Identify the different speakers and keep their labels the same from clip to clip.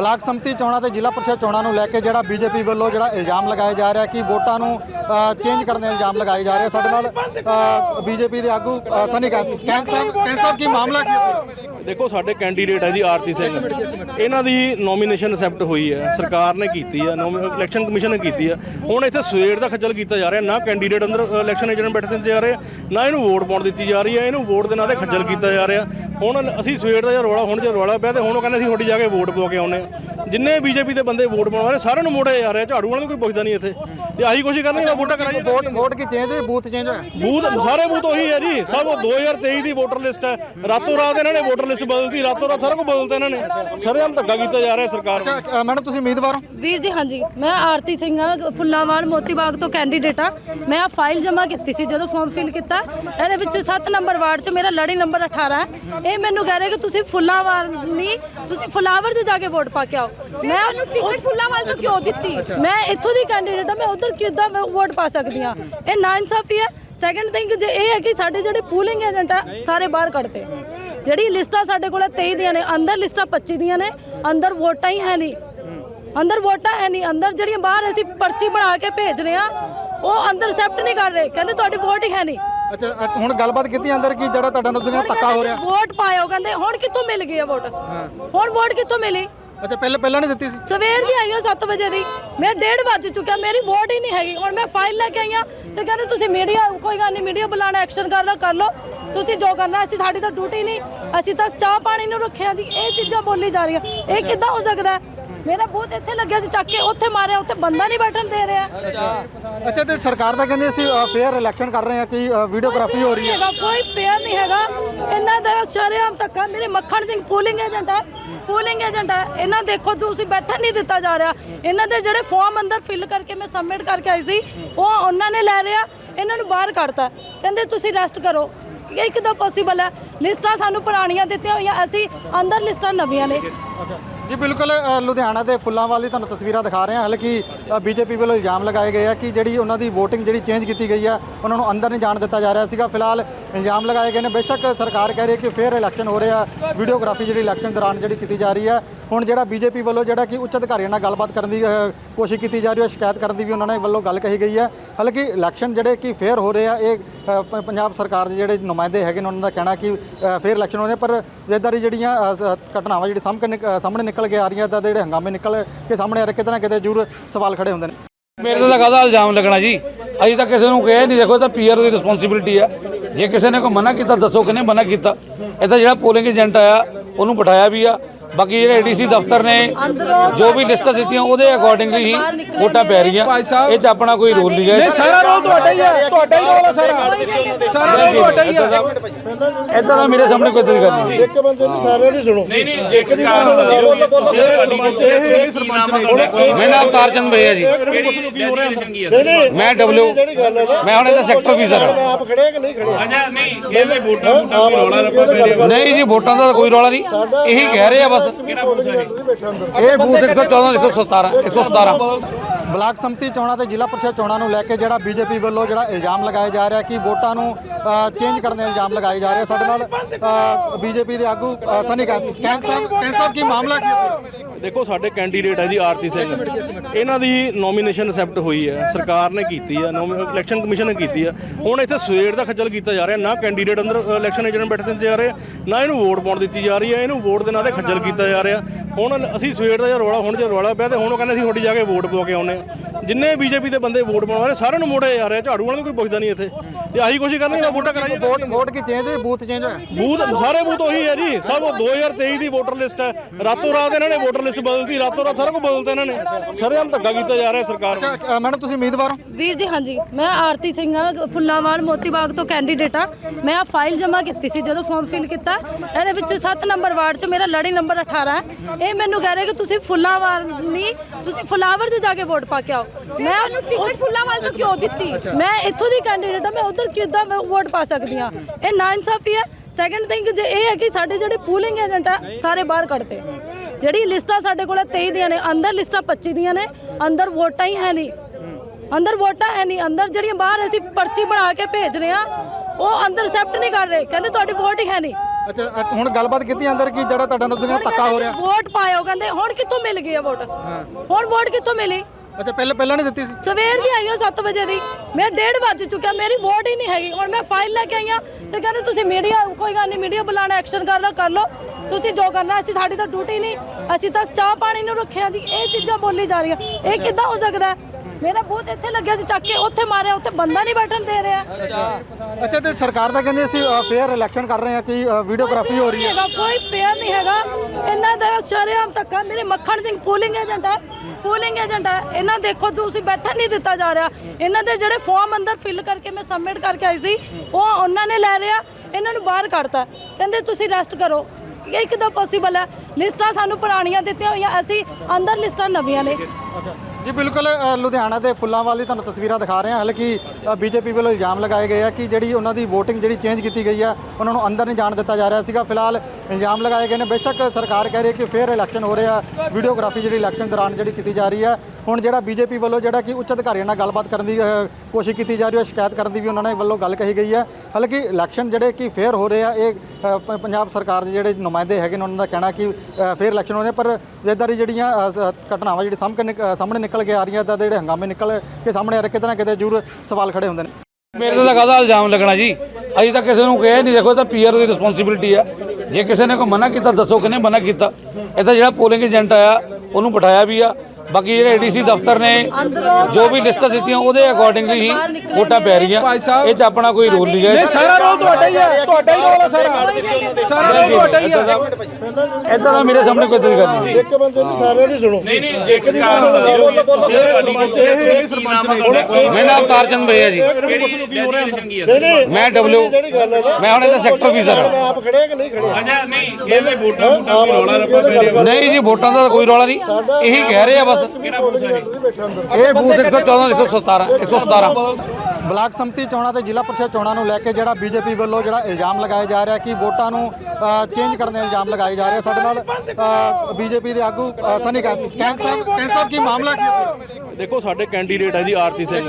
Speaker 1: Block ਸੰਮਤੀ ਚੋਣਾਂ ਤੇ ਜ਼ਿਲ੍ਹਾ ਪਰਿਸ਼ਦ ਚੋਣਾਂ ਨੂੰ ਲੈ ਕੇ ਜਿਹੜਾ ਬੀਜੇਪੀ ਵੱਲੋਂ ਜਿਹੜਾ ਇਲਜ਼ਾਮ ਲਗਾਇਆ ਜਾ ਰਿਹਾ ਕਿ ਵੋਟਾਂ ਨੂੰ ਚੇਂਜ ਕਰਨ ਦੇ ਇਲਜ਼ਾਮ ਲਗਾਏ ਜਾ ਰਹੇ ਸਾਡੇ ਨਾਲ ਬੀਜੇਪੀ ਦੇ ਆਗੂ ਸਨੀ ਕੈਂਸ ਕੈਂਸ ਸਾਹਿਬ ਕੈਂਸ ਸਾਹਿਬ, ਕੀ ਮਾਮਲਾ ਕੀ
Speaker 2: ਦੇਖੋ ਸਾਡੇ ਕੈਂਡੀਡੇਟ ਹੈ ਜੀ ਆਰਤੀ ਸਿੰਘ। ਇਹਨਾਂ ਦੀ ਨੋਮੀਨੇਸ਼ਨ ਅਸੈਪਟ ਹੋਈ ਹੈ। ਸਰਕਾਰ ਨੇ ਕੀਤੀ ਹੈ ਇਲੈਕਸ਼ਨ ਕਮਿਸ਼ਨ ਨੇ ਕੀਤੀ ਹੈ। ਹੁਣ ਇੱਥੇ ਸਵੇਰ ਦਾ ਖੱਜਲ ਕੀਤਾ ਜਾ ਰਿਹਾ ਨਾ ਕੈਂਡੀਡੇਟ ਅੰਦਰ ਇਲੈਕਸ਼ਨ ਏਜੰਟ ਬੈਠ ਦਿੱਤੇ ਜਾ ਰਹੇ ਨਾ ਇਹਨੂੰ ਵੋਟ ਪਾਉਣ ਦਿੱਤੀ ਜਾ ਰਹੀ ਹੈ। ਇਹਨੂੰ ਵੋਟ ਦੇ ਨਾਂ ਤੇ ਖੱਜਲ ਕੀਤਾ ਜਾ ਰਿਹਾ। ਹੁਣ ਅਸੀਂ ਸਵੇਰ ਦਾ ਜੇ ਰੌਲਾ ਹੁਣ ਜੇ ਰੌਲਾ ਪਿਆ ਤੇ ਹੁਣ ਉਹ ਕਹਿੰਦੇ ਅਸੀਂ ਤੁਹਾਡੀ ਜਾ ਕੇ ਵੋਟ ਪਵਾ ਕੇ ਆਉਨੇ ਜਿੰਨੇ ਬੀਜੇਪੀ ਦੇ ਬੰਦੇ ਵੋਟ ਪਾਉਣ ਵਾਲੇ ਸਾਰਿਆਂ ਨੂੰ ਮੋੜੇ ਜਾ ਰਹੇ ਝਾੜੂ ਵਾਲਿਆਂ ਨੂੰ ਕੋਈ ਪੁੱਛਦਾ ਨਹੀਂ ਇੱਥੇ। ਇਹ ਆਹੀ ਕੋਸ਼ਿਸ਼ ਕਰਨੀ ਹੈ ਵੋਟਾਂ ਕਰਾਈਏ
Speaker 1: ਵੋਟ ਵੋਟ ਕੀ ਚੇਂਜ ਹੋਈ? ਬੂਥ ਚੇਂਜ ਹੋਇਆ?
Speaker 2: ਬੂਥ ਸਾਰੇ ਬੂਥ ਉਹੀ ਹੈ ਜੀ। ਸਭ ਉਹ 2023 ਦੀ ਵੋਟਰ ਲਿਸਟ ਹੈ। ਰਾਤੋਂ ਰਾਤ ਇਹਨਾਂ ਨੇ ਵੋਟਰ ਲਿਸਟ ਬਦਲਤੀ ਰਾਤੋਂ ਰਾਤ ਸਾਰਾ ਕੁਝ ਬਦਲਤਾ ਇਹਨਾਂ ਨੇ। ਸਰੇਆਮ ਧੱਕਾ ਕੀਤਾ ਜਾ ਰਿਹਾ ਸਰਕਾਰ
Speaker 1: ਅੱਛਾ ਮੈਡਮ ਤੁਸੀਂ ਉਮੀਦਵਾਰ ਹੋ?
Speaker 3: ਵੀਰ ਜੀ ਹਾਂਜੀ। ਮੈਂ ਆਰਤੀ ਸਿੰਘ ਆ ਫੁੱਲਾਵਾਲ ਮੋਤੀ ਬਾਗ ਤੋਂ ਕੈਂਡੀਡੇਟ ਆ। ਮੈਂ ਆ ਫਾਈਲ ਜਮ੍ਹਾਂ ਕੀਤੀ ਸੀ ਜਦੋਂ ਫਾਰਮ ਫਿਲ ਕੀਤਾ। ਇਹਦੇ ਵਿੱਚ 7 ਨੰਬਰ ਵਾਰਡ 'ਚ ਮੇਰਾ ਲੜੀ ਨੰਬਰ 18 ਹੈ। ਇਹ ਮੈਨੂੰ ਕਹਿ ਰਹੇ ਕਿ ਤੁਸੀਂ ਫੁੱਲਾਵਾਲ ਨਹੀਂ ਤੁਸੀਂ ਫੁੱਲਾਵਰ 'ਚ ਜਾ ਕੇ ਵੋਟ ਪਾ ਕੇ ਆਓ। ਮੈਂ ਉਹਨੂੰ ਟਿਕਟ ਫੁੱਲਾਵਾਲ ਤੋਂ ਕਿਉਂ ਦਿੱਤੀ? ਮੈਂ ਇੱਥੋਂ ਦੀ ਕੈਂਡੀਡੇਟ ਆ ਮੈਂ ਉਧਰ ਕਿੱਦਾਂ ਮੈਂ ਵੋਟ ਪਾ ਸਕਦੀ ਆ ਇਹ ਨਾ ਇਨਸਾਫੀ ਹੈ। ਸੈਕੰਡ ਥਿੰਗ ਜੇ ਇਹ ਹੈ ਕਿ ਸਾਡੇ ਜਿਹੜੇ ਪੂਲਿੰਗ ਏਜੰਟ ਆ ਸਾਰੇ ਬਾਹਰ ਕੱਢਤੇ। ਜਿਹੜੀ ਲਿਸਟਾਂ ਸਾਡੇ ਕੋਲ 23 ਦੀਆਂ ਨੇ ਅੰਦਰ ਲਿਸਟਾਂ 25 ਦੀਆਂ ਨੇ ਅੰਦਰ ਵੋਟਾਂ ਹੀ ਹੈ ਨਹੀਂ। ਅੰਦਰ ਵੋਟਾਂ ਹੈ ਨਹੀਂ ਅੰਦਰ ਜਿਹੜੀਆਂ ਬਾਹਰ ਅਸੀਂ ਪਰਚੀ ਬਣਾ ਕੇ ਭੇਜ ਰਹੇ ਆ ਉਹ ਅੰਦਰ ਐਕਸੈਪਟ ਨਹੀਂ ਕਰ ਰਹੇ ਕਹਿੰਦੇ ਤੁਹਾਡੀ ਵੋਟ ਹੀ ਹੈ ਨਹੀਂ।
Speaker 1: ਅੱਛਾ ਅ, ਹੁਣ ਗੱਲਬਾਤ ਕੀਤੀ ਅੰਦਰ ਕਿ ਜਿਹੜਾ ਤੁਹਾਡਾ ਨਾਲ ਤੁਸੀਂ ਧੱਕਾ ਹੋ ਰਿਹਾ?
Speaker 3: ਵੋਟ ਪਾਇਓ ਕਹਿੰਦੇ ਹੁਣ ਕਿੱਥੋਂ ਮਿਲ ਗਈ ਹੈ ਵੋਟ? ਹੁਣ ਵੋਟ ਕਿੱਥੋਂ ਮਿਲੀ?
Speaker 1: ਅੱਛਾ ਪਹਿਲਾਂ ਪਹਿਲਾਂ ਨਹੀਂ ਦਿੱਤੀ ਸੀ?
Speaker 3: ਸਵੇਰ ਦੀ ਆਈ ਹਾਂ 7 ਵਜੇ ਦੀ। ਮੈਂ 1:30 ਵੱਜ ਚੁੱਕਿਆ ਮੇਰੀ ਵੋਟ ਹੀ ਨਹੀਂ ਹੈਗੀ। ਹੁਣ ਮੈਂ ਫਾਈਲ ਲੈ ਕੇ ਆਈ ਹਾਂ ਤੇ ਕਹਿੰਦੇ ਤੁਸੀਂ ਮੀਡੀਆ ਕੋਈ ਗੱਲ ਨਹੀਂ ਮੀਡੀਆ ਬੁਲਾਣਾ ਐਕਸ਼ਨ ਕਰ ਲਓ ਕਰ ਲਓ। ਤੁਸੀਂ ਜੋ ਕਰਨਾ ਅਸੀਂ ਸਾਡੀ ਤਾਂ ਡਿਊਟੀ ਨਹੀਂ। ਅਸੀਂ ਤਾਂ ਚਾਹ ਪਾਣੀ ਨੂੰ ਰੱਖਿਆ ਜੀ। ਇਹ ਚੀਜ਼ਾਂ ਬੋਲੀ ਜਾ ਰਹੀਆਂ। ਇਹ ਕਿੱਦਾਂ ਹੋ ਸਕਦਾ? ਹੈ? ਮੇਰਾ ਬੂਥ ਇੱਥੇ ਲੱਗਿਆ ਸੀ ਚੱਕ ਕੇ ਉੱਥੇ ਮਾਰਿਆ ਉੱਥੇ ਬੰਦਾ ਨਹੀਂ ਬੈਠਣ ਦੇ ਰਿਹਾ।
Speaker 1: ਅੱਛਾ ਤੇ ਸਰਕਾਰ ਤਾਂ ਕਹਿੰਦੀ ਅਸੀਂ ਫੇਅਰ ਇਲੈਕਸ਼ਨ ਕਰ ਰਹੇ ਹਾਂ ਕਿ ਵੀਡੀਓਗ੍ਰਾਫੀ ਹੋ ਰਹੀ ਹੈ।
Speaker 3: ਹੈਗਾ ਕੋਈ ਫੇਅਰ ਨਹੀਂ ਹੈਗਾ। ਇਹਨਾਂ ਦਾ ਸ਼ਰੇਆਮ ਧੱਕਾ ਮੇਰੇ ਮੱਖਣ ਸਿੰਘ ਪੂਲਿੰਗ ਏਜੰਟ ਹੈ। ਪੂਲਿੰਗ ਏਜੰਟ ਹੈ। ਇਹਨਾਂ ਦੇਖੋ ਤੁਸੀਂ ਬੈਠਣ ਨਹੀਂ ਦਿੱਤਾ ਜਾ ਰਿਹਾ। ਇਹਨਾਂ ਦੇ ਜਿਹੜੇ ਫਾਰਮ ਅੰਦਰ ਫਿਲ ਕਰਕੇ ਮੈਂ ਸਬਮਿਟ ਕਰਕੇ ਆਈ ਸੀ ਉਹ ਉਹਨਾਂ ਨੇ ਲੈ ਰਿਆ ਇਹਨਾਂ ਨੂੰ ਬਾਹਰ ਕੱਢਤਾ। ਕਹਿੰਦੇ ਤੁਸੀਂ ਰੈਸਟ ਕਰੋ। ਇਹ ਕਿਦਾਂ ਪੋਸੀਬਲ ਹੈ। ਲਿਸਟਾਂ ਸਾਨੂੰ ਪੁਰਾਣੀਆਂ ਦਿੱਤੀਆਂ ਹੋਈਆਂ ਅਸੀਂ ਅੰਦਰ ਲਿਸਟਾਂ ਨਵੀਆਂ ਨੇ।
Speaker 1: ਜੀ ਬਿਲਕੁਲ ਅ, ਲੁਧਿਆਣਾ ਦੇ ਫੁੱਲਾਂ ਵਾਲੀ ਤੁਹਾਨੂੰ ਤਸਵੀਰਾਂ ਦਿਖਾ ਰਹੇ ਹਾਂ। ਹਾਲਾਂਕਿ ਬੀਜੇਪੀ ਵੱਲੋਂ ਇਲਜ਼ਾਮ ਲਗਾਏ ਗਏ ਆ ਕਿ ਜਿਹੜੀ ਉਹਨਾਂ ਦੀ VOTING ਜਿਹੜੀ ਚੇਂਜ ਕੀਤੀ ਗਈ ਆ, ਉਹਨਾਂ ਨੂੰ ਅੰਦਰ ਨਹੀਂ ਜਾਣ ਦਿੱਤਾ ਜਾ ਰਿਹਾ ਸੀਗਾ। ਫਿਲਹਾਲ ਇਲਜ਼ਾਮ ਲਗਾਏ ਗਏ ਨੇ। ਬੇਸ਼ੱਕ ਸਰਕਾਰ ਕਹਿ ਰਹੀ ਹੈ ਕਿ ਫੇਅਰ ਇਲੈਕਸ਼ਨ ਹੋ ਰਿਹਾ। ਵੀਡੀਓਗ੍ਰਾਫੀ ਜਿਹੜੀ ਇਲੈਕਸ਼ਨ ਦੌਰਾਨ ਜਿਹੜੀ ਕੀਤੀ ਜਾ ਰਹੀ ਹੈ ਹੁਣ ਜਿਹੜਾ ਬੀਜੇਪੀ ਵੱਲੋਂ ਜਿਹੜਾ ਕਿ ਉੱਚ ਅਧਿਕਾਰੀਆਂ ਨਾਲ ਗੱਲਬਾਤ ਕਰਨ ਦੀ ਕੋਸ਼ਿਸ਼ ਕੀਤੀ ਜਾ ਰਹੀ ਹੈ, ਸ਼ਿਕਾਇਤ ਕਰਨ ਦੀ ਵੀ ਉਹਨਾਂ ਨੇ ਵੱਲੋਂ ਗੱਲ ਕਹੀ ਗਈ ਹੈ। ਹਾਲਾਂਕਿ ਇਲੈਕਸ਼ਨ ਜਿਹੜੇ ਕਿ ਫੇਅਰ ਹੋ ਰਹੇ ਆ, ਇਹ ਪੰਜਾਬ ਸਰਕਾਰ ਦੇ ਜਿਹੜੇ ਨੁਮਾਇੰਦੇ ਹੈਗੇ ਨੇ, ਉਹਨਾਂ ਦਾ ਕਹਿਣਾ ਕਿ ਫੇਅਰ ਇਲੈਕਸ਼ਨ ਹੋ ਰਹੇ ਪਰ ਇਦਾਂ ਦੀ ਜਿਹੜੀਆਂ ਘਟਨਾਵਾਂ ਜਿਹੜੀ ਸਾਹਮਣੇ ਨਿਕ- ਸਾਹਮਣੇ ਨਿਕਲ ਕੇ ਆ ਰਹੀਆਂ, ਤਾਂ ਜਿਹੜੇ ਹੰਗਾਮੇ ਨਿਕਲ ਕੇ ਸਾਹਮਣੇ ਆ ਰਹੇ, ਕਿਤੇ ਨਾ ਕਿਤੇ ਜ਼ਰੂਰ ਸਵਾਲ ਖੜੇ ਹੁੰਦੇ ਨੇ।
Speaker 4: ਮੇਰੇ ਤੇ ਤਾਂ ਕਾਹਦਾ ਇਲਜ਼ਾਮ ਲੱਗਣਾ ਜੀ? ਅਸੀਂ ਤਾਂ ਕਿਸੇ ਨੂੰ ਕਿਹਾ ਨਹੀਂ, ਦੇਖੋ ਇਹ ਤਾਂ ਪੀਆਰ ਦੀ ਰਿਸਪੌਂਸਿਬਿਲਟੀ ਆ। ਜੇ ਕਿਸੇ ਨੇ ਕੋਈ ਮਨਾ ਕੀਤਾ, ਦੱਸੋ ਕਿਹਨੇ ਮਨਾ ਕੀਤਾ। ਇਹ ਤਾਂ ਜਿਹੜਾ ਪੋਲਿੰਗ ਏਜੰਟ ਆਇਆ, ਉਹਨੂੰ ਬਿਠਾਇਆ ਵੀ ਆ। ਬਾਕੀ ਜਿਹੜੇ ਏਡੀਸੀ ਦਫ਼ਤਰ ਨੇ ਜੋ ਵੀ ਲਿਸਟਾਂ ਦਿੱਤੀਆਂ ਉਹਦੇ ਅਕੋਰਡਿੰਗਲੀ ਹੀ ਵੋਟਾਂ ਪੈ ਰਹੀਆਂ। ਇਹ 'ਚ ਆਪਣਾ ਕੋਈ ਰੋਲ ਨਹੀਂ ਹੈ
Speaker 5: ਸਾਰਾ ਰੋਲ ਤੁਹਾਡਾ ਹੀ ਹੈ ਤੁਹਾਡਾ ਹੀ ਰੋਲ ਹੈ ਸਾਰਾ। ਸਾਰਾ ਰੋਲ ਤੁਹਾਡਾ ਹੀ ਹੈ।
Speaker 4: ਇਦਾਂ ਦਾ ਮੇਰੇ ਸਾਹਮਣੇ ਕੋਈ ਤਰੀਕਾ ਨਹੀਂ।
Speaker 5: ਇੱਕ ਬੰਦੇ ਦੀ ਸਾਰਿਆਂ ਦੀ ਸੁਣੋ। ਨਹੀਂ ਨਹੀਂ ਇੱਕ ਦੀ ਬੋਲੋ ਬੋਲੋ
Speaker 4: ਮੇਰਾ ਨਾਮ ਤਾਰਚੰਦ ਭਈਆ ਜੀ। ਮੈਂ ਡਬਲਯੂ
Speaker 5: ਨਾ
Speaker 4: ਮੈਂ ਹੁਣ ਇਹਦਾ ਸੈਕਟਰ ਅਫੀਸਰ ਹਾਂ।
Speaker 5: ਆਪ ਖੜੇ ਆ ਕਿ ਨਹੀਂ ਖੜੇ?
Speaker 4: ਨਹੀਂ ਜੀ ਵੋਟਾਂ ਦਾ ਤਾਂ ਕੋਈ ਰੌਲਾ ਨਹੀਂ। ਇਹੀ ਕਹਿ ਰਹੇ ਆ ਬਸ। ਇਹ? ਬੂਥ 114 117 117
Speaker 1: ਬਲਾਕ ਸੰਮਤੀ ਚੋਣਾਂ ਤੇ ਜ਼ਿਲ੍ਹਾ ਪਰਿਸ਼ਦ ਚੋਣਾਂ ਨੂੰ ਲੈ ਕੇ ਜਿਹੜਾ ਬੀਜੇਪੀ ਵੱਲੋਂ ਜਿਹੜਾ ਇਲਜ਼ਾਮ ਲਗਾਇਆ ਜਾ ਰਿਹਾ ਕਿ ਵੋਟਾਂ ਨੂੰ ਚੇਂਜ ਕਰਨ ਦੇ ਇਲਜ਼ਾਮ ਲਗਾਏ ਜਾ ਰਹੇ ਸਾਡੇ ਨਾਲ ਬੀਜੇਪੀ ਦੇ ਆਗੂ ਸਨੀ ਕੈਂਸ ਕੈਂਸ ਸਾਹਿਬ ਕੈਂਸ ਸਾਹਿਬ, ਕੀ ਮਾਮਲਾ ਕੀ ਹੈ?
Speaker 2: ਦੇਖੋ, ਸਾਡੇ ਕੈਂਡੀਡੇਟ ਹੈ ਜੀ, ਆਰਤੀ ਸਿੰਘ। ਇਹਨਾਂ ਦੀ ਨੋਮੀਨੇਸ਼ਨ ਅਸੈਪਟ ਹੋਈ ਹੈ। ਸਰਕਾਰ ਨੇ ਕੀਤੀ ਹੈ ਇਲੈਕਸ਼ਨ ਕਮਿਸ਼ਨ ਨੇ ਕੀਤੀ ਹੈ। ਹੁਣ ਇੱਥੇ ਸਵੇਰ ਦਾ ਖੱਜਲ ਕੀਤਾ ਜਾ ਰਿਹਾ। ਨਾ ਕੈਂਡੀਡੇਟ ਅੰਦਰ ਇਲੈਕਸ਼ਨ ਏਜੰਟ ਬੈਠ ਦਿੱਤੇ ਜਾ ਰਹੇ ਨਾ ਇਹਨੂੰ ਵੋਟ ਪਾਉਣ ਦਿੱਤੀ ਜਾ ਰਹੀ ਹੈ। ਇਹਨੂੰ ਵੋਟ ਦੇ ਨਾਂ ਤੇ ਖੱਜਲ ਕੀਤਾ ਜਾ ਰਿਹਾ। ਹੁਣ ਅਸੀਂ ਸਵੇਰ ਦਾ ਜੇ ਰੌਲਾ, ਹੁਣ ਜੇ ਰੌਲਾ ਪਿਆ ਤੇ ਹੁਣ ਉਹ ਕਹਿੰਦੇ ਅਸੀਂ ਤੁਹਾਡੀ ਜਾ ਕੇ ਵੋਟ ਪਵਾ ਕੇ ਆਉਨੇ ਜਿੰਨੇ ਬੀਜੇਪੀ ਦੇ ਬੰਦੇ ਵੋਟ ਪਾਉਣ ਵਾਲੇ ਸਾਰਿਆਂ ਨੂੰ ਮੋੜੇ ਜਾ ਰਹੇ ਝਾੜੂ ਵਾਲਿਆਂ ਨੂੰ ਕੋਈ ਪੁੱਛਦਾ ਨਹੀਂ ਇੱਥੇ। ਇਹ ਆਹੀ ਕੋਸ਼ਿਸ਼ ਕਰਨੀ ਹੈ ਵੋਟਾਂ ਕਰਾਈਏ।
Speaker 1: ਵੋਟ ਵੋਟ ਕੀ ਚੇਂਜ ਹੋਈ? ਬੂਥ ਚੇਂਜ ਹੋਇਆ?
Speaker 2: ਬੂਥ ਸਾਰੇ ਬੂਥ ਉਹੀ ਹੈ ਜੀ। ਸਭ ਉਹ 2023 ਦੀ ਵੋਟਰ ਲਿਸਟ ਹੈ। ਰਾਤੋਂ ਰਾਤ ਇਹਨਾਂ ਨੇ ਵੋਟਰ ਲਿਸਟ ਬਦਲਤੀ ਰਾਤੋਂ ਰਾਤ ਸਾਰਾ ਕੁਝ ਬਦਲਤਾ ਇਹਨਾਂ ਨੇ। ਸਰੇਆਮ ਧੱਕਾ ਕੀਤਾ ਜਾ ਰਿਹਾ ਸਰਕਾਰ
Speaker 1: ਅੱਛਾ ਮੈਡਮ ਤੁਸੀਂ ਉਮੀਦਵਾਰ ਹੋ?
Speaker 3: ਵੀਰ ਜੀ ਹਾਂਜੀ। ਮੈਂ ਆਰਤੀ ਸਿੰਘ ਆ ਫੁੱਲਾਵਾਲ ਮੋਤੀ ਬਾਗ ਤੋਂ ਕੈਂਡੀਡੇਟ ਆ। ਮੈਂ ਆ ਫਾਈਲ ਜਮ੍ਹਾਂ ਕੀਤੀ ਸੀ ਜਦੋਂ ਫਾਰਮ ਫਿਲ ਕੀਤਾ। ਇਹਦੇ ਵਿੱਚ 7 ਨੰਬਰ ਵਾਰਡ 'ਚ ਮੇਰਾ ਲੜੀ ਨੰਬਰ 18 ਹੈ। ਇਹ ਮੈਨੂੰ ਕਹਿ ਰਹੇ ਕਿ ਤੁਸੀਂ ਫੁੱਲਾਵਾਲ ਨਹੀਂ ਤੁਸੀਂ ਫੁੱਲਾਵਰ 'ਚ ਜਾ ਕੇ ਵੋਟ ਪਾ ਕੇ ਆਓ। ਮੈਂ ਉਹਨੂੰ ਟਿਕਟ ਫੁੱਲਾਵਾਲ ਤੋਂ ਕਿਉਂ ਦਿੱਤੀ? ਮੈਂ ਇੱਥੋਂ ਦੀ ਕੈਂਡੀਡੇਟ ਆ ਮੈਂ ਉਧਰ ਕਿੱਦਾਂ ਮੈਂ ਵੋਟ ਪਾ ਸਕਦੀ ਆ ਇਹ ਨਾ ਇਨਸਾਫੀ ਹੈ। ਸੈਕੰਡ ਥਿੰਗ ਜੇ ਇਹ ਹੈ ਕਿ ਸਾਡੇ ਜਿਹੜੇ ਪੂਲਿੰਗ ਏਜੰਟ ਆ ਸਾਰੇ ਬਾਹਰ ਕੱਢਤੇ। ਜਿਹੜੀ ਲਿਸਟਾਂ ਸਾਡੇ ਕੋਲ 23 ਦੀਆਂ ਨੇ ਅੰਦਰ ਲਿਸਟਾਂ 25 ਦੀਆਂ ਨੇ ਅੰਦਰ ਵੋਟਾਂ ਹੀ ਹੈ ਨਹੀਂ। ਅੰਦਰ ਵੋਟਾਂ ਹੈ ਨਹੀਂ ਅੰਦਰ ਜਿਹੜੀਆਂ ਬਾਹਰ ਅਸੀਂ ਪਰਚੀ ਬਣਾ ਕੇ ਭੇਜ ਰਹੇ ਆ ਉਹ ਅੰਦਰ ਐਕਸੈਪਟ ਨਹੀਂ ਕਰ ਰਹੇ। ਕਹਿੰਦੇ ਤੁਹਾਡੀ ਵੋਟ ਹੀ ਹੈ ਨਹੀਂ।
Speaker 1: ਅੱਛਾ ਹੁਣ ਗੱਲਬਾਤ ਕੀਤੀ ਅੰਦਰ ਕੀ ਜਿਹੜਾ ਤੁਹਾਡਾ ਨਾਲ ਧੱਕਾ ਹੋ ਰਿਹਾ?
Speaker 3: ਵੋਟ ਪਾਇਓ ਕਹਿੰਦੇ ਹੁਣ ਕਿੱਥੋਂ ਮਿਲ ਗਈ ਆ ਵੋਟ ਹੁਣ ਵੋਟ ਕਿੱਥੋਂ ਮਿਲੀ?
Speaker 1: ਅੱਛਾ ਪਹਿਲਾਂ ਪਹਿਲਾਂ ਨਹੀਂ ਦਿੱਤੀ ਸੀ?
Speaker 3: ਸਵੇਰ ਦੀ ਆਈ ਹਾਂ 7 ਵਜੇ ਦੀ। ਮੈਂ 1:30 ਵੱਜ ਚੁੱਕਿਆ ਮੇਰੀ ਵੋਟ ਹੀ ਨਹੀਂ ਹੈਗੀ। ਹੁਣ ਮੈਂ ਫਾਈਲ ਲੈ ਕੇ ਆਈ ਹਾਂ ਤੇ ਕਹਿੰਦੇ ਤੁਸੀਂ ਮੀਡੀਆ ਕੋਈ ਗੱਲ ਨਹੀਂ ਮੀਡੀਆ ਬੁਲਾਣਾ ਐਕਸ਼ਨ ਕਰ ਲਓ ਕਰ ਲਓ। ਤੁਸੀਂ ਜੋ ਕਰਨਾ ਅਸੀਂ ਸਾਡੀ ਤਾਂ ਡਿਊਟੀ ਨਹੀਂ। ਅਸੀਂ ਤਾਂ ਚਾਹ ਪਾਣੀ ਨੂੰ ਰੱਖਿਆ ਜੀ ਇਹ ਚੀਜ਼ਾਂ ਬੋਲੀ ਜਾ ਰਹੀਆਂ। ਇਹ ਕਿੱਦਾਂ ਹੋ ਸਕਦਾ? ਮੇਰਾ ਬੂਥ ਇੱਥੇ ਲੱਗਿਆ ਸੀ ਚੱਕ ਕੇ ਉੱਥੇ ਮਾਰਿਆ ਉੱਥੇ ਬੰਦਾ ਨਹੀਂ ਬੈਠਣ ਦੇ ਰਿਹਾ।
Speaker 1: ਅੱਛਾ ਤੇ ਸਰਕਾਰ ਤਾਂ ਕਹਿੰਦੀ ਅਸੀਂ ਫੇਅਰ ਇਲੈਕਸ਼ਨ ਕਰ ਰਹੇ ਹਾਂ ਕਿ ਵੀਡੀਓਗ੍ਰਾਫੀ ਹੋ ਰਹੀ ਹੈ।
Speaker 3: ਕੋਈ ਫੇਅਰ ਨਹੀਂ ਹੈਗਾ। ਇਹਨਾਂ ਦਾ ਸ਼ਰੇਆਮ ਧੱਕਾ ਮੇਰੇ ਮੱਖਣ ਸਿੰਘ ਪੂਲਿੰਗ ਏਜੰਟ ਹੈ। ਪੂਲਿੰਗ ਏਜੰਟ ਹੈ। ਇਹਨਾਂ ਦੇਖੋ, ਤੁਸੀਂ ਬੈਠਣ ਨਹੀਂ ਦਿੱਤਾ ਜਾ ਰਿਹਾ। ਇਹਨਾਂ ਦੇ ਜਿਹੜੇ ਫਾਰਮ ਅੰਦਰ ਫਿਲ ਕਰਕੇ ਮੈਂ ਸਬਮਿਟ ਕਰਕੇ ਆਈ ਸੀ, ਉਹ ਉਹਨਾਂ ਨੇ ਲੈ ਲਿਆ, ਇਹਨਾਂ ਨੂੰ ਬਾਹਰ ਕੱਢਤਾ। ਕਹਿੰਦੇ, ਤੁਸੀਂ ਰੈਸਟ ਕਰੋ। ਇਹ ਕਿਦਾਂ ਪੋਸੀਬਲ ਹੈ। ਲਿਸਟਾਂ ਸਾਨੂੰ ਪੁਰਾਣੀਆਂ ਦਿੱਤੀਆਂ ਹੋਈਆਂ, ਅਸੀਂ ਅੰਦਰ ਲਿਸਟਾਂ ਨਵੀਆਂ ਨੇ।
Speaker 1: ਜੀ ਬਿਲਕੁਲ ਲੁਧਿਆਣਾ ਦੇ ਫੁੱਲਾਂ ਵਾਲੀ ਤੁਹਾਨੂੰ ਤਸਵੀਰਾਂ ਦਿਖਾ ਰਹੇ ਹਾਂ। ਹਾਲਾਂਕਿ ਬੀਜੇਪੀ ਵੱਲੋਂ ਇਲਜ਼ਾਮ ਲਗਾਏ ਗਏ ਆ ਕਿ ਜਿਹੜੀ ਉਹਨਾਂ ਦੀ VOTING ਜਿਹੜੀ ਚੇਂਜ ਕੀਤੀ ਗਈ ਆ ਉਹਨਾਂ ਨੂੰ ਅੰਦਰ ਨਹੀਂ ਜਾਣ ਦਿੱਤਾ ਜਾ ਰਿਹਾ ਸੀਗਾ। ਫਿਲਹਾਲ ਇਲਜ਼ਾਮ ਲਗਾਏ ਗਏ ਨੇ। ਬੇਸ਼ੱਕ ਸਰਕਾਰ ਕਹਿ ਰਹੀ ਹੈ ਕਿ ਫੇਅਰ ਇਲੈਕਸ਼ਨ ਹੋ ਰਿਹਾ। ਵੀਡੀਓਗ੍ਰਾਫੀ ਜਿਹੜੀ ਇਲੈਕਸ਼ਨ ਦੌਰਾਨ ਜਿਹੜੀ ਕੀਤੀ ਜਾ ਰਹੀ ਹੈ ਹੁਣ ਜਿਹੜਾ ਬੀਜੇਪੀ ਵੱਲੋਂ ਜਿਹੜਾ ਕਿ ਉੱਚ ਅਧਿਕਾਰੀਆਂ ਨਾਲ ਗੱਲਬਾਤ ਕਰਨ ਦੀ ਕੋਸ਼ਿਸ਼ ਕੀਤੀ ਜਾ ਰਹੀ ਹੈ ਸ਼ਿਕਾਇਤ ਕਰਨ ਦੀ ਵੀ ਉਹਨਾਂ ਨੇ ਵੱਲੋਂ ਗੱਲ ਕਹੀ ਗਈ ਹੈ। ਹਾਲਾਂਕਿ ਇਲੈਕਸ਼ਨ ਜਿਹੜੇ ਕਿ ਫੇਅਰ ਹੋ ਰਹੇ ਆ ਇਹ ਪੰਜਾਬ ਸਰਕਾਰ ਦੇ ਜਿਹੜੇ ਨੁਮਾਇੰਦੇ ਹੈਗੇ ਨੇ ਉਹਨਾਂ ਦਾ ਕਹਿਣਾ ਕਿ ਫੇਅਰ ਇਲੈਕਸ਼ਨ ਹੋ ਰਹੇ ਪਰ ਇਦਾਂ ਦੀ ਜਿਹੜੀਆਂ ਘਟਨਾਵਾਂ ਜਿਹੜੀ ਸਾਹਮਣੇ ਨਿਕ- ਅ, ਸਾਹਮਣੇ ਨਿਕਲ ਕੇ ਆ ਰਹੀਆਂ ਤਾਂ ਜਿਹੜੇ ਹੰਗਾਮੇ ਨਿਕਲ ਕੇ ਸਾਹਮਣੇ ਆ ਰਹੇ, ਕਿਤੇ ਨਾ ਕਿਤੇ ਜ਼ਰੂਰ ਸਵਾਲ ਖੜੇ ਹੁੰਦੇ ਨੇ।
Speaker 4: ਮੇਰੇ ਤੇ ਤਾਂ ਕਾਹਦਾ ਇਲਜ਼ਾਮ ਲੱਗਣਾ ਜੀ। ਅਸੀਂ ਤਾਂ ਕਿਸੇ ਨੂੰ ਕਿਹਾ ਨਹੀਂ, ਦੇਖੋ ਇਹ ਤਾਂ ਪੀਆਰ ਦੀ ਰਿਸਪੌਂਸਿਬਿਲਟੀ ਆ। ਜੇ ਕਿਸੇ ਨੇ ਕੋਈ ਮਨਾ ਕੀਤਾ, ਦੱਸੋ ਕਿਹਨੇ ਮਨਾ ਕੀਤਾ। ਇਹ ਤਾਂ ਜਿਹੜਾ ਪੋਲਿੰਗ ਏਜੰਟ ਆਇਆ, ਉਹਨੂੰ ਬਿਠਾਇਆ ਵੀ ਆ। ਬਾਕੀ ਜਿਹੜੇ ਏਡੀਸੀ ਦਫ਼ਤਰ ਨੇ ਜੋ ਵੀ ਲਿਸਟਾਂ ਦਿੱਤੀਆਂ ਉਹਦੇ ਅਕੋਰਡਿੰਗਲੀ ਹੀ ਵੋਟਾਂ ਪੈ ਰਹੀਆਂ। ਇਹ 'ਚ ਆਪਣਾ ਕੋਈ ਰੋਲ ਨਹੀਂ
Speaker 5: ਨਹੀਂ
Speaker 4: ਹੈ
Speaker 5: ਸਾਰਾ ਰੋਲ ਤੁਹਾਡਾ ਹੀ ਹੈ ਤੁਹਾਡਾ ਹੀ ਰੋਲ ਹੈ ਸਾਰਾ। ਸਾਰਾ ਰੋਲ ਤੁਹਾਡਾ ਹੀ ਹੈ।
Speaker 4: ਇਦਾਂ ਦਾ ਮੇਰੇ ਸਾਹਮਣੇ ਕੋਈ ਤਾਂ ਗੱਲ ਨਹੀਂ।
Speaker 6: ਇੱਕ ਬੰਦੇ ਦੀ ਸਾਰਿਆਂ ਦੀ ਸੁਣੋ। ਨਹੀਂ ਨਹੀਂ ਇੱਕ ਦੀ
Speaker 4: ਮੈਂ ਨਾਮ ਤਾਰਚੰਦ ਭਈਆ ਜੀ।
Speaker 6: ਨਹੀਂ ਨਹੀਂ
Speaker 4: ਮੈਂ ਡਬਲਯੂ
Speaker 6: ਜਿਹੜੀ ਗੱਲ ਹੈ ਨਾ
Speaker 4: ਮੈਂ ਹੁਣ ਇਹਦਾ ਸੈਕਟਰ
Speaker 6: ਮੈਂ ਆਪ ਖੜੇ ਕਿ ਨਹੀਂ ਖੜੇ?
Speaker 4: ਨਹੀਂ ਜੀ ਵੋਟਾਂ ਦਾ ਤਾਂ ਕੋਈ ਰੌਲਾ ਨਹੀਂ। ਇਹੀ ਕਹਿ ਰਹੇ ਆ ਬਸ ਇਹ? ਬੂਥ 114 117 117
Speaker 1: ਬਲਾਕ ਸੰਮਤੀ ਚੋਣਾਂ ਤੇ ਜ਼ਿਲ੍ਹਾ ਪਰਿਸ਼ਦ ਚੋਣਾਂ ਨੂੰ ਲੈ ਕੇ ਜਿਹੜਾ ਬੀਜੇਪੀ ਵੱਲੋਂ ਜਿਹੜਾ ਇਲਜ਼ਾਮ ਲਗਾਇਆ ਜਾ ਰਿਹਾ ਕਿ ਵੋਟਾਂ ਨੂੰ ਚੇਂਜ ਕਰਨ ਦੇ ਇਲਜ਼ਾਮ ਲਗਾਏ ਜਾ ਰਹੇ ਆ। ਸਾਡੇ ਨਾਲ ਬੀਜੇਪੀ ਦੇ ਆਗੂ ਸਨੀ ਕੈਂਸ ਸਾਹਿਬ ਕੈਂਸ ਸਾਹਿਬ ਕੀ ਮਾਮਲਾ ਕੀ ਹੈ?
Speaker 2: ਦੇਖੋ ਸਾਡੇ ਕੈਂਡੀਡੇਟ ਹੈ ਜੀ ਆਰਤੀ ਸਿੰਘ।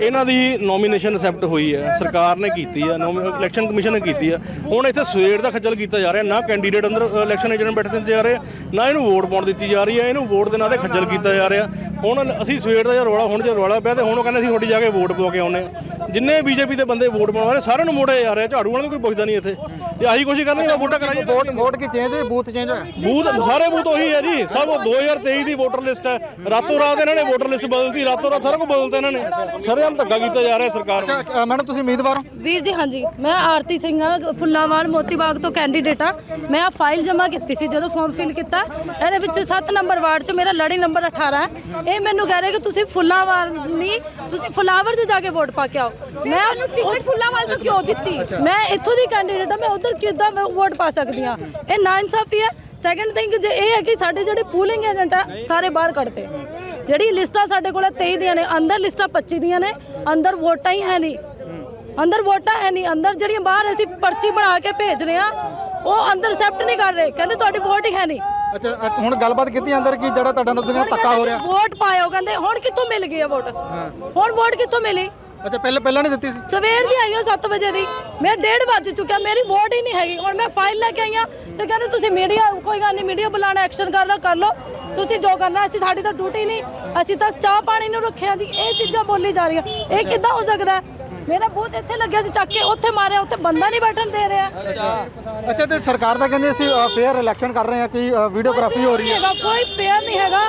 Speaker 2: ਇਹਨਾਂ ਦੀ ਨੋਮੀਨੇਸ਼ਨ ਅਸੈਪਟ ਹੋਈ ਹੈ। ਸਰਕਾਰ ਨੇ ਕੀਤੀ ਆ ਇਲੈਕਸ਼ਨ ਕਮਿਸ਼ਨ ਨੇ ਕੀਤੀ ਹੈ ਹੁਣ ਇੱਥੇ ਸਵੇਰ ਦਾ ਖੱਜਲ ਕੀਤਾ ਜਾ ਰਿਹਾ ਨਾ ਕੈਂਡੀਡੇਟ ਅੰਦਰ ਇਲੈਕਸ਼ਨ ਏਜੰਟ ਬੈਠ ਦਿੱਤੇ ਜਾ ਰਹੇ ਆ, ਨਾ ਇਹਨੂੰ ਵੋਟ ਪਾਉਣ ਦਿੱਤੀ ਜਾ ਰਹੀ ਹੈ ਇਹਨੂੰ ਵੋਟ ਦੇ ਨਾਂ ਤੇ ਖੱਜਲ ਕੀਤਾ ਜਾ ਰਿਹਾ। ਹੁਣ ਅਸੀਂ ਸਵੇਰ ਦਾ ਜੇ ਰੌਲਾ ਹੁਣ ਜੇ ਰੌਲਾ ਪਿਆ ਤੇ ਹੁਣ ਉਹ ਕਹਿੰਦੇ ਅਸੀਂ ਤੁਹਾਡੀ ਜਾ ਕੇ ਵੋਟ ਪਵਾ ਕੇ ਆਉਨੇ ਆ ਜਿੰਨੇ ਬੀਜੇਪੀ ਦੇ ਬੰਦੇ ਵੋਟ ਪਾਉਣ ਵਾਲੇ ਸਾਰਿਆਂ ਨੂੰ ਮੋੜੇ ਜਾ ਰਹੇ ਆ, ਝਾੜੂ ਵਾਲਿਆਂ ਨੂੰ ਕੋਈ ਪੁੱਛਦਾ ਨਹੀਂ ਇੱਥੇ। ਇਹ ਆਹੀ ਕੋਸ਼ਿਸ਼ ਕਰਨੀ ਹੈ ਵੋਟਾਂ ਕਰਾਈਏ
Speaker 1: ਵੋਟ ਵੋਟ ਕੀ ਚੇਂਜ ਹੋਈ? ਬੂਥ ਚੇਂਜ ਹੋਇਆ?
Speaker 2: ਬੂਥ ਸਾਰੇ ਬੂਥ ਉਹੀ ਹੈ ਜੀ। ਸਭ 2023 ਦੀ ਵੋਟਰ ਲਿਸਟ ਹੈ। ਰਾਤੋਂ ਰਾਤ ਇਹਨਾਂ ਨੇ ਵੋਟਰ ਲਿਸਟ ਬਦਲਤੀ ਰਾਤੋਂ ਰਾਤ ਸਾਰਾ ਕੁਝ ਬਦਲਤਾ ਇਹਨਾਂ ਨੇ। ਸਰੇਆਮ ਧੱਕਾ ਕੀਤਾ ਜਾ ਰਿਹਾ ਸਰਕਾਰ ਵੱਲੋਂ।
Speaker 1: ਅੱਛਾ, ਅ, ਮੈਡਮ ਤੁਸੀਂ ਉਮੀਦਵਾਰ ਹੋ?
Speaker 3: ਵੀਰ ਜੀ ਹਾਂਜੀ। ਮੈਂ ਆਰਤੀ ਸਿੰਘ ਆ ਫੁੱਲਾਵਾਲ ਮੋਤੀ ਬਾਗ ਤੋਂ ਕੈਂਡੀਡੇਟ ਆ। ਮੈਂ ਆ ਫਾਈਲ ਜਮ੍ਹਾਂ ਕੀਤੀ ਸੀ ਜਦੋਂ ਫਾਰਮ ਫਿਲ ਕੀਤਾ। ਇਹਦੇ ਵਿੱਚ 7 ਨੰਬਰ ਵਾਰਡ 'ਚ ਮੇਰਾ ਲੜੀ ਨੰਬਰ 18 ਹੈ। ਇਹ ਮੈਨੂੰ ਕਹਿ ਰਹੇ ਕਿ ਤੁਸੀਂ ਫੁੱਲਾਵਾਲ ਨਹੀਂ ਤੁਸੀਂ ਫੁੱਲਾਵਰ 'ਚ ਜਾ ਕੇ ਵੋਟ ਪਾ ਕੇ ਆਓ। ਮੈਂ ਟਿਕਟ ਫੁੱਲਾਵਾਲ ਤੋਂ ਕਿਉਂ ਦਿੱਤੀ? ਮੈਂ ਇੱਥੋਂ ਦੀ ਕੈਂਡੀਡੇਟ ਆ ਮੈਂ ਉਧਰ ਕਿੱਦਾਂ ਮੈਂ ਵੋਟ ਪਾ ਸਕਦੀ ਆ ਇਹ ਨਾ ਇਨਸਾਫੀ ਹੈ। ਸੈਕੰਡ ਥਿੰਗ ਜੇ ਇਹ ਹੈ ਕਿ ਸਾਡੇ ਜਿਹੜੇ ਪੂਲਿੰਗ ਏਜੰਟ ਆ ਸਾਰੇ ਬਾਹਰ ਕੱਢਤੇ। ਜਿਹੜੀ ਲਿਸਟਾਂ ਸਾਡੇ ਕੋਲ 23 ਦੀਆਂ ਨੇ ਅੰਦਰ ਲਿਸਟਾਂ 25 ਦੀਆਂ ਨੇ ਅੰਦਰ ਵੋਟਾਂ ਹੀ ਹੈ ਨਹੀਂ। ਅੰਦਰ ਵੋਟਾਂ ਹੈ ਨਹੀਂ ਅੰਦਰ ਜਿਹੜੀਆਂ ਬਾਹਰ ਅਸੀਂ ਪਰਚੀ ਬਣਾ ਕੇ ਭੇਜ ਰਹੇ ਆ ਉਹ ਅੰਦਰ ਐਕਸੈਪਟ ਨਹੀਂ ਕਰ ਰਹੇ। ਕਹਿੰਦੇ ਤੁਹਾਡੀ ਵੋਟ ਹੀ ਹੈ ਨਹੀਂ।
Speaker 1: ਅੱਛਾ ਅ, ਹੁਣ ਗੱਲਬਾਤ ਕੀਤੀ ਅੰਦਰ ਕੀ ਜਿਹੜਾ ਤੁਹਾਡਾ ਨਾਲ ਧੱਕਾ ਹੋ ਰਿਹਾ?
Speaker 3: ਵੋਟ ਪਾਇਓ ਕਹਿੰਦੇ ਹੁਣ ਕਿੱਥੋਂ ਮਿਲ ਗਈ ਆ ਵੋਟ? ਹੁਣ ਵੋਟ ਕਿੱਥੋਂ ਮਿਲੀ?
Speaker 1: ਅੱਛਾ ਪਹਿਲਾਂ ਪਹਿਲਾਂ ਨਹੀਂ ਦਿੱਤੀ ਸੀ?
Speaker 3: ਸਵੇਰ ਦੀ ਆਈ ਹਾਂ 7 ਵਜੇ ਦੀ। ਮੈਂ 1:30 ਵੱਜ ਚੁੱਕਿਆ ਮੇਰੀ ਵੋਟ ਹੀ ਨਹੀਂ ਹੈਗੀ। ਹੁਣ ਮੈਂ ਫਾਈਲ ਲੈ ਕੇ ਆਈ ਹਾਂ ਤੇ ਕਹਿੰਦੇ ਤੁਸੀਂ ਮੀਡੀਆ ਕੋਈ ਗੱਲ ਨਹੀਂ ਮੀਡੀਆ ਬੁਲਾਣਾ ਐਕਸ਼ਨ ਕਰ ਲਓ ਕਰ ਲਓ। ਤੁਸੀਂ ਜੋ ਕਰਨਾ ਅਸੀਂ ਸਾਡੀ ਤਾਂ ਡਿਊਟੀ ਨਹੀਂ। ਅਸੀਂ ਤਾਂ ਚਾਹ ਪਾਣੀ ਨੂੰ ਰੱਖਿਆ ਜੀ। ਇਹ ਚੀਜ਼ਾਂ ਬੋਲੀ ਜਾ ਰਹੀਆਂ। ਇਹ ਕਿੱਦਾਂ ਹੋ ਸਕਦਾ? ਮੇਰਾ ਬੂਥ ਇੱਥੇ ਲੱਗਿਆ ਸੀ ਚੱਕ ਕੇ ਉੱਥੇ ਮਾਰਿਆ ਉੱਥੇ ਬੰਦਾ ਨਹੀਂ ਬੈਠਣ ਦੇ ਰਿਹਾ।
Speaker 1: ਅੱਛਾ ਤੇ ਸਰਕਾਰ ਤਾਂ ਕਹਿੰਦੀ ਅਸੀਂ ਫੇਅਰ ਇਲੈਕਸ਼ਨ ਕਰ ਰਹੇ ਹਾਂ ਕਿ ਵੀਡੀਓਗ੍ਰਾਫੀ ਹੋ ਰਹੀ ਹੈ।
Speaker 3: ਕੋਈ ਫੇਅਰ ਨਹੀਂ ਹੈਗਾ।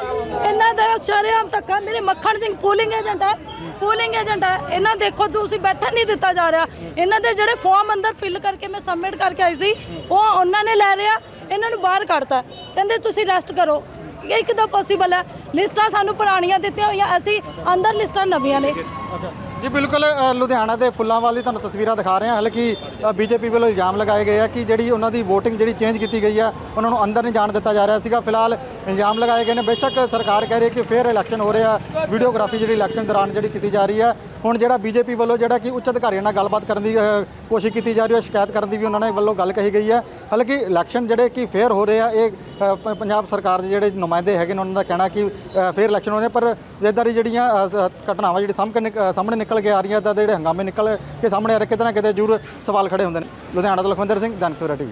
Speaker 3: ਇਹਨਾਂ ਦਾ ਸ਼ਰੇਆਮ ਧੱਕਾ ਮੇਰੇ ਮੱਖਣ ਸਿੰਘ ਪੂਲਿੰਗ ਏਜੰਟ ਹੈ। ਪੂਲਿੰਗ ਏਜੰਟ ਹੈ। ਇਹਨਾਂ ਦੇਖੋ ਤੁਸੀਂ ਬੈਠਣ ਨਹੀਂ ਦਿੱਤਾ ਜਾ ਰਿਹਾ। ਇਹਨਾਂ ਦੇ ਜਿਹੜੇ ਫਾਰਮ ਅੰਦਰ ਫਿਲ ਕਰਕੇ ਮੈਂ ਸਬਮਿਟ ਕਰਕੇ ਆਈ ਸੀ, ਉਹ ਉਹਨਾਂ ਨੇ ਲੈ ਲਿਆ, ਇਹਨਾਂ ਨੂੰ ਬਾਹਰ ਕੱਢਤਾ। ਕਹਿੰਦੇ, ਤੁਸੀਂ ਰੈਸਟ ਕਰੋ। ਇਹ ਕਿਦਾਂ ਪੋਸੀਬਲ ਹੈ। ਲਿਸਟਾਂ ਸਾਨੂੰ ਪੁਰਾਣੀਆਂ ਦਿੱਤੀਆਂ ਹੋਈਆਂ, ਅਸੀਂ ਅੰਦਰ ਲਿਸਟਾਂ ਨਵੀਆਂ ਨੇ।
Speaker 1: ਜੀ, ਬਿਲਕੁਲ ਲੁਧਿਆਣਾ ਦੇ ਫੁੱਲਾਂ ਵਾਲੀ ਤੁਹਾਨੂੰ ਤਸਵੀਰਾਂ ਦਿਖਾ ਰਹੇ ਹਾਂ। ਹਾਲਾਂਕਿ ਬੀਜੇਪੀ ਵੱਲੋਂ ਇਲਜ਼ਾਮ ਲਗਾਏ ਗਏ ਆ ਕਿ ਜਿਹੜੀ ਉਹਨਾਂ ਦੀ VOTING ਜਿਹੜੀ ਚੇਂਜ ਕੀਤੀ ਗਈ ਆ, ਉਹਨਾਂ ਨੂੰ ਅੰਦਰ ਨਹੀਂ ਜਾਣ ਦਿੱਤਾ ਜਾ ਰਿਹਾ ਸੀਗਾ। ਫਿਲਹਾਲ ਇੰਜਾਮ ਲਗਾਏ ਗਏ ਨੇ। ਬੇਸ਼ੱਕ ਸਰਕਾਰ ਕਹਿ ਰਹੀ ਹੈ ਕਿ ਫੇਅਰ ਇਲੈਕਸ਼ਨ ਹੋ ਰਿਹਾ ਵੀਡੀਓਗ੍ਰਾਫੀ ਜਿਹੜੀ ਇਲੈਕਸ਼ਨ ਦੌਰਾਨ ਜਿਹੜੀ ਕੀਤੀ ਜਾ ਰਹੀ ਹੈ। ਹੁਣ ਜਿਹੜਾ ਬੀਜੇਪੀ ਵੱਲੋਂ ਜਿਹੜਾ ਕਿ ਉੱਚ ਅਧਿਕਾਰੀਆਂ ਨਾਲ ਗੱਲਬਾਤ ਕਰਨ ਦੀ ਕੋਸ਼ਿਸ਼ ਕੀਤੀ ਜਾ ਰਹੀ ਹੈ, ਸ਼ਿਕਾਇਤ ਕਰਨ ਦੀ ਵੀ ਉਹਨਾਂ ਨੇ ਵੱਲੋਂ ਗੱਲ ਕਹੀ ਗਈ ਹੈ। ਹਾਲਾਂਕਿ ਇਲੈਕਸ਼ਨ ਜਿਹੜੇ ਕਿ ਫੇਅਰ ਹੋ ਰਹੇ ਆ, ਇਹ ਪੰਜਾਬ ਸਰਕਾਰ ਦੇ ਜਿਹੜੇ ਨੁਮਾਇੰਦੇ ਹੈਗੇ ਨੇ, ਉਹਨਾਂ ਦਾ ਕਹਿਣਾ ਕਿ ਫੇਅਰ ਇਲੈਕਸ਼ਨ ਹੋ ਰਹੇ ਪਰ ਇਦਾਂ ਦੀ ਜਿਹੜੀਆਂ ਘਟਨਾਵਾਂ ਜਿਹੜੀ ਸਾਹਮਣੇ ਨਿਕ- ਸਾਹਮਣੇ ਨਿਕਲ ਕੇ ਆ ਰਹੀਆਂ ਤਾਂ ਜਿਹੜੇ ਹੰਗਾਮੇ ਨਿਕਲ ਕੇ ਸਾਹਮਣੇ ਆ ਰਹੇ, ਕਿਤੇ ਨਾ ਕਿਤੇ ਜ਼ਰੂਰ ਸਵਾਲ ਖੜੇ ਹੁੰਦੇ ਨੇ। ਲੁਧਿਆਣਾ ਤੋਂ ਲਖਵਿੰਦਰ ਸਿੰਘ, ਦੈਨਿਕ ਸਵੇਰਾ ਟੀਵੀ।